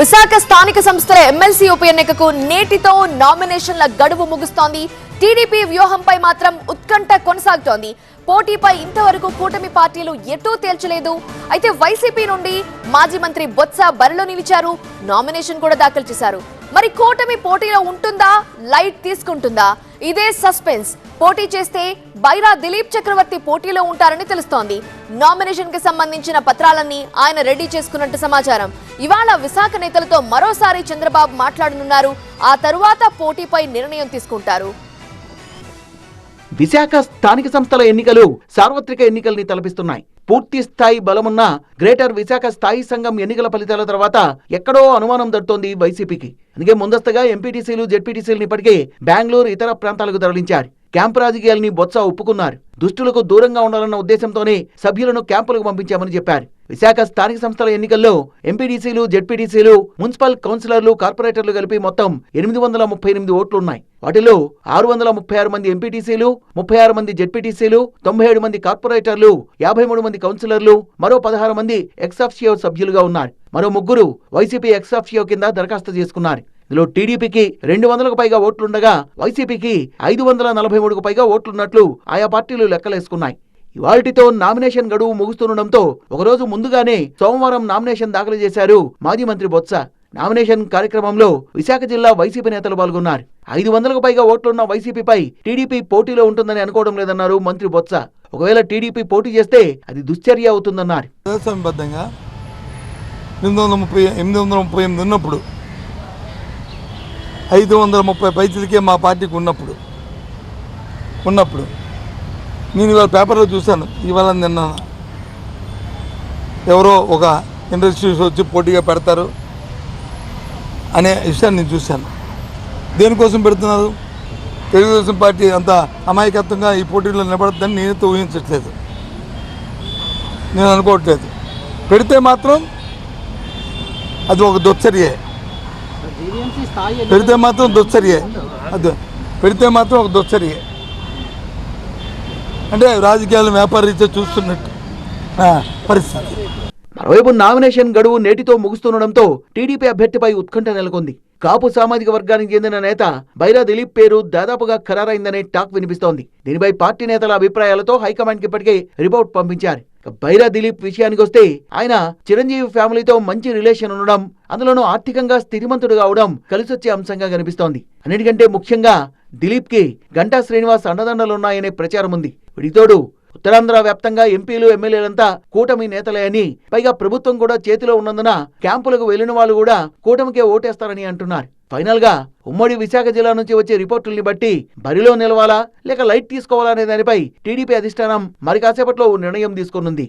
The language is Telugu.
విశాఖ స్థానిక సంస్థల ఎమ్మెల్సీ ఉప ఎన్నికకు నేటితో నామినేషన్ల గడువు ముగుస్తోంది. టీడీపీ వ్యూహంపై మాత్రం ఉత్కంఠ కొనసాగుతోంది. పోటీపై ఇంతవరకు కూటమి పార్టీలు ఎటూ తేల్చలేదు. అయితే వైసీపీ నుండి మాజీ మంత్రి బొత్స బరిలో నిలిచారు నామినేషన్ కూడా దాఖలు చేశారు. మరి కూటమి పోటీలో ఉంటుందా? లైట్ తీసుకుంటుందా? ఇదే సస్పెన్స్. పోటీ చేస్తే బైరా దిలీప్ చక్రవర్తి పోటీలో ఉంటారని తెలుస్తోంది. నామినేషన్కి సంబంధించిన పత్రాలన్నీ ఆయన రెడీ చేసుకున్నట్టు సమాచారం. ఇవాళ విశాఖ నేతలతో మరోసారి చంద్రబాబు మాట్లాడనున్నారు. ఆ తరువాత పోటీపై నిర్ణయం తీసుకుంటారు. విశాఖ స్థానిక సంస్థల ఎన్నికలు సార్వత్రిక ఎన్నికల్ని తలపిస్తున్నాయి. పూర్తి స్థాయి బలమున్న గ్రేటర్ విశాఖ స్థాయి సంఘం ఎన్నికల ఫలితాల తర్వాత ఎక్కడో అనుమానం దట్టుతోంది వైసీపీకి. అందుకే ముందస్తుగా ఎంపీటీసీలు జెడ్పీటీసీలను ఇప్పటికే బెంగళూరు ఇతర ప్రాంతాలకు తరలించారు. క్యాంపు రాజకీయాల్ని బొత్స ఒప్పుకున్నారు. దుష్టులకు దూరంగా ఉండాలన్న ఉద్దేశంతోనే సభ్యులను క్యాంపులకు పంపించామని చెప్పారు. విశాఖ స్థానిక సంస్థల ఎన్నికల్లో ఎంపీడీసీలు జెడ్పీటీసీలు మున్సిపల్ కౌన్సిలర్లు కార్పొరేటర్లు కలిపి మొత్తం ఎనిమిది వందల ముప్పై ఎనిమిది ఓట్లున్నాయి. వాటిలో ఆరు వందల ముప్పై ఆరు మంది ఎంపీటీసీలు ముప్పై ఆరు మంది జెడ్పీటీసీలు తొంభై ఏడు మంది కార్పొరేటర్లు యాభై మూడు మంది కౌన్సిలర్లు మరో పదహారు మంది ఎక్సాఫ్షియో సభ్యులుగా ఉన్నారు. మరో ముగ్గురు వైసీపీ ఎక్సాఫ్షియో కింద దరఖాస్తు చేసుకున్నారు. ఇందులో టీడీపీకి రెండు వందలకు పైగా ఓట్లుండగా వైసీపీకి ఐదు వందల నలభై మూడుకు పైగా ఓట్లున్నట్లు ఆయా పార్టీలు లెక్కలేసుకున్నాయి. ఇవాటితో నామినేషన్ గడువు ముగుస్తుండటంతో ఒకరోజు ముందుగానే సోమవారం నామినేషన్ దాఖలు చేశారు మాజీ మంత్రి బొత్స. నామినేషన్ కార్యక్రమంలో విశాఖ జిల్లా వైసీపీ నేతలు పాల్గొన్నారు. ఐదు వందలకు పైగా ఓట్లున్న వైసీపీపై టీడీపీ పోటీలో ఉంటుందని అనుకోవడం లేదన్నారు మంత్రి బొత్స. ఒకవేళ టీడీపీ పోటీ చేస్తే అది దుశ్చర్య అవుతుందన్నారు. ఎనిమిది వందల ముప్పై ఎనిమిది వందల ముప్పై ఎనిమిది ఉన్నప్పుడు ఐదు వందల ముప్పై పైసలకే మా పార్టీకి ఉన్నప్పుడు ఉన్నప్పుడు నేను ఇవాళ పేపర్లో చూశాను ఇవాళ నిన్న ఎవరో ఒక ఇండస్ట్రీస్ వచ్చి పోటీగా పెడతారు. అనే విషయాన్ని నేను చూశాను. దేనికోసం పెడుతున్నారు? తెలుగుదేశం పార్టీ అంత అమాయకత్వంగా ఈ పోటీలో నిలబడద్దని నేనైతే ఊహించట్లేదు. నేను అనుకోవట్లేదు. పెడితే మాత్రం అది ఒక దుచ్చర్యే. పెడితే మాత్రం దుచ్చర్యే. అది పెడితే మాత్రం ఒక దుచ్చర్యే. అంటే రాజకీయాలు వ్యాపార రీత్యా చూస్తున్నట్టు. పరిస్థితి. మరోవైపు నామినేషన్ గడువు నేటితో ముగుస్తుండటంతో టీడీపీ అభ్యర్థిపై ఉత్కంఠ నెలకొంది. కాపు సామాజిక వర్గానికి చెందిన నేత బైరా దిలీప్ పేరు దాదాపుగా ఖరారైందనే టాక్ వినిపిస్తోంది. దీనిపై పార్టీ నేతల అభిప్రాయాలతో హైకమాండ్కి ఇప్పటికే రిపోర్ట్ పంపించారు. బైరా దిలీప్ విషయానికి వస్తే ఆయన చిరంజీవి ఫ్యామిలీతో మంచి రిలేషన్ ఉండడం అందులోనూ ఆర్థికంగా స్థితిమంతుడు కావడం కలిసొచ్చే అంశంగా కనిపిస్తోంది. అన్నిటికంటే ముఖ్యంగా దిలీప్కి గంటా శ్రీనివాస్ అండదండలున్నాయనే ప్రచారం ఉంది. వీటితోడు ఉత్తరాంధ్ర వ్యాప్తంగా ఎంపీలు ఎమ్మెల్యేలంతా కూటమి నేతలే అని పైగా ప్రభుత్వం కూడా చేతిలో ఉన్నందున క్యాంపులకు వెళ్ళిన వాళ్ళు కూడా కూటమికే ఓటేస్తారని అంటున్నారు. ఫైనల్గా ఉమ్మడి విశాఖ జిల్లా నుంచి వచ్చే రిపోర్టుల్ని బట్టి బరిలో నిలవాలా లేక లైట్ తీసుకోవాలా అనే దానిపై టీడీపీ అధిష్టానం మరి కాసేపట్లో ఓ నిర్ణయం తీసుకోనుంది.